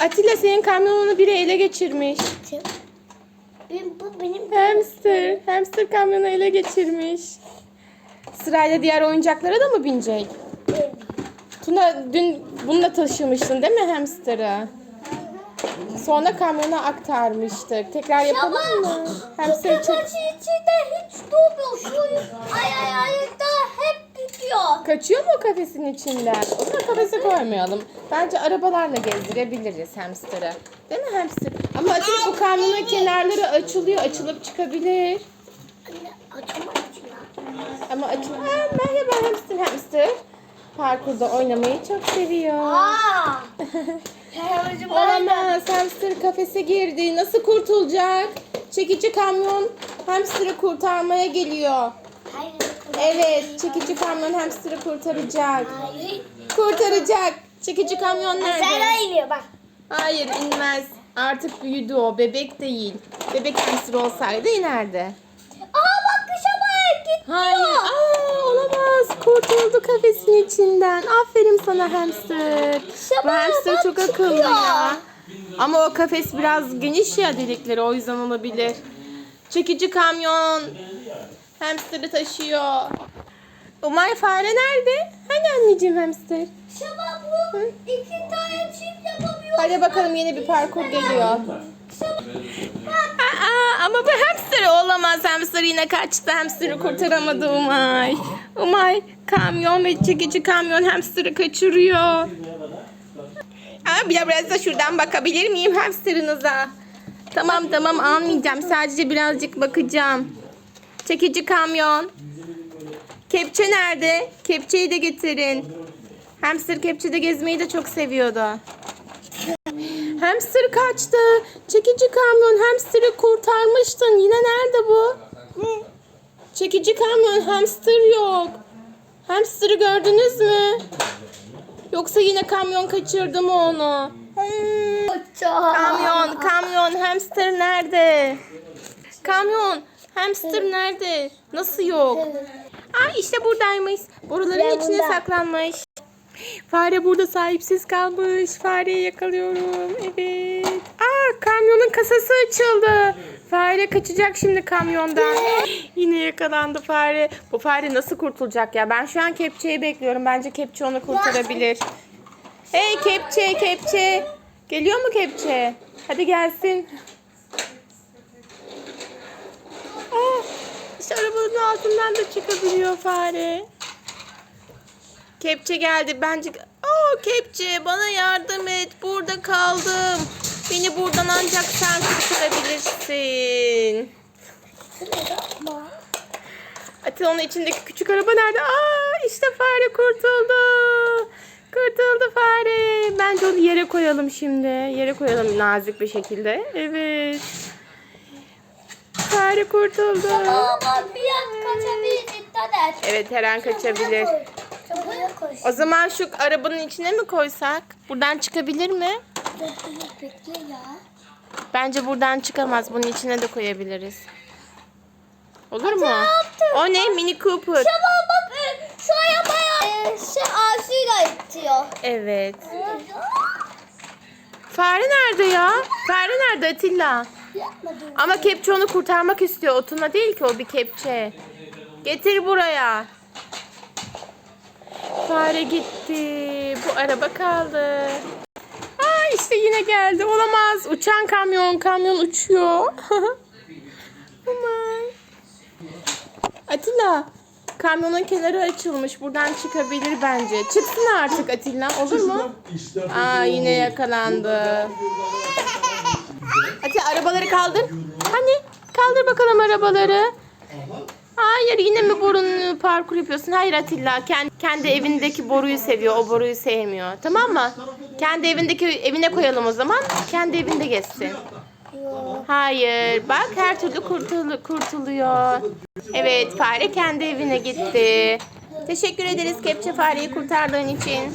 Atilla senin kamyonunu biri ele geçirmiş. Benim, bu benim Hamster. Hamster kamyonu ele geçirmiş. Sırayla diğer oyuncaklara da mı binecek? Tuna dün bunu da taşımıştın değil mi hamster'ı? Sonra kamyona aktarmıştık. Tekrar yapalım mı? Hamster çok içinde hiç durmuyor. Şu ay ay ayakta bitiyor. kaçıyor mu o kafesin içinden? O zaman kafese koymayalım. Bence arabalarla gezdirebiliriz hamster'ı. Değil mi hamster? Ama Atilla bu kamyonun kenarları açılıyor. Açılıp çıkabilir. Anne açma açma. Ama açın. Aa, merhaba hamster hamster. Parkurda oynamayı çok seviyor. Aa. Olamaz hamster kafese girdi. Nasıl kurtulacak? Çekici kamyon hamsterı kurtarmaya geliyor. Evet çekici kamyon hamsterı kurtaracak. Kurtaracak. Çekici kamyon nerede? Sen iniyor bak. Hayır inmez. Artık büyüdü o. Bebek değil. Bebek hamster olsaydı inerdi. Aa bak kışa bak gitti. Hayır. Aa, olamaz. Kurtuldu kafesin içinden. Aferin sana hamster. Bu Şabana hamster çok akıllı ya. Ama o kafes biraz geniş ya delikleri o yüzden olabilir. Çekici kamyon hamsterı taşıyor. Umay fare nerede? Hani anneciğim hamster? Şaba bu iki tane çift yapamıyor. Hadi bakalım yeni bir parkur geliyor. Aa, ama bu hamster olamaz. Hamster yine kaçtı. Hamster'ı kurtaramadı Umay. Umay kamyon ve çekici kamyon hamster'ı kaçırıyor. Aa, bir de biraz da şuradan bakabilir miyim hamsterınıza? Tamam tamam almayacağım. Sadece birazcık bakacağım. Çekici kamyon. Kepçe nerede? Kepçeyi de getirin. Hamster kepçede gezmeyi de çok seviyordu. Hamster kaçtı. Çekici kamyon hamsterı kurtarmıştın. Yine nerede bu? Çekici kamyon hamster yok. Hamsterı gördünüz mü? Yoksa yine kamyon kaçırdı mı onu? Kamyon, kamyon, hamster nerede? Kamyon, hamster nerede? Nasıl yok? Aa işte buradaymış. Boruların Ben içine bunda. saklanmış. Fare burada sahipsiz kalmış. Fareyi yakalıyorum. Evet. Aa kamyonun kasası açıldı. Fare kaçacak şimdi kamyondan. Yine yakalandı fare. Bu fare nasıl kurtulacak ya? Ben şu an kepçeyi bekliyorum. Bence kepçe onu kurtarabilir. Hey kepçe kepçe. Geliyor mu kepçe? Hadi gelsin. Aa, işte arabanın altından da çıkabiliyor fare. Kepçe geldi. Bence... Aa kepçe bana yardım et. Burada kaldım. Beni buradan ancak sen kurtarabilirsin. Atilla onun içindeki küçük araba nerede? Aa işte fare kurtuldu. Kurtuldu fare. Bence onu yere koyalım şimdi. Yere koyalım nazik bir şekilde. Evet. Fare kurtuldu. Aa bak bir an kaçabilir dikkat et. Evet her an kaçabilir. O zaman şu arabanın içine mi koysak? Buradan çıkabilir mi? Bekle ya. Bence buradan çıkamaz. Bunun içine de koyabiliriz. Olur mu? O ne? Mini Cooper. Şaba bak e, şu arabaya e, şey ağzıyla itiyor. Evet. Fare nerede ya? Fare nerede Atilla? Yapmadım. Ama kepçe onu kurtarmak istiyor. Otuna değil ki o bir kepçe. Getir buraya. Fare gitti. Bu araba kaldı. Aa işte yine geldi. Olamaz. Uçan kamyon. Kamyon uçuyor. Aman. Atilla. Kamyonun kenarı açılmış. Buradan çıkabilir bence. Çıksın artık Atilla. Olur mu? Aa yine yakalandı. Arabaları kaldır. Hani? Kaldır bakalım arabaları. Hayır yine mi borunun parkur yapıyorsun? Hayır Atilla. Kendi, kendi evindeki boruyu seviyor. O boruyu sevmiyor. Tamam mı? Kendi evindeki evine koyalım o zaman. Kendi evinde geçsin. Hayır. Bak her türlü kurtul kurtuluyor. Evet fare kendi evine gitti. Teşekkür ederiz kepçe fareyi kurtardığın için.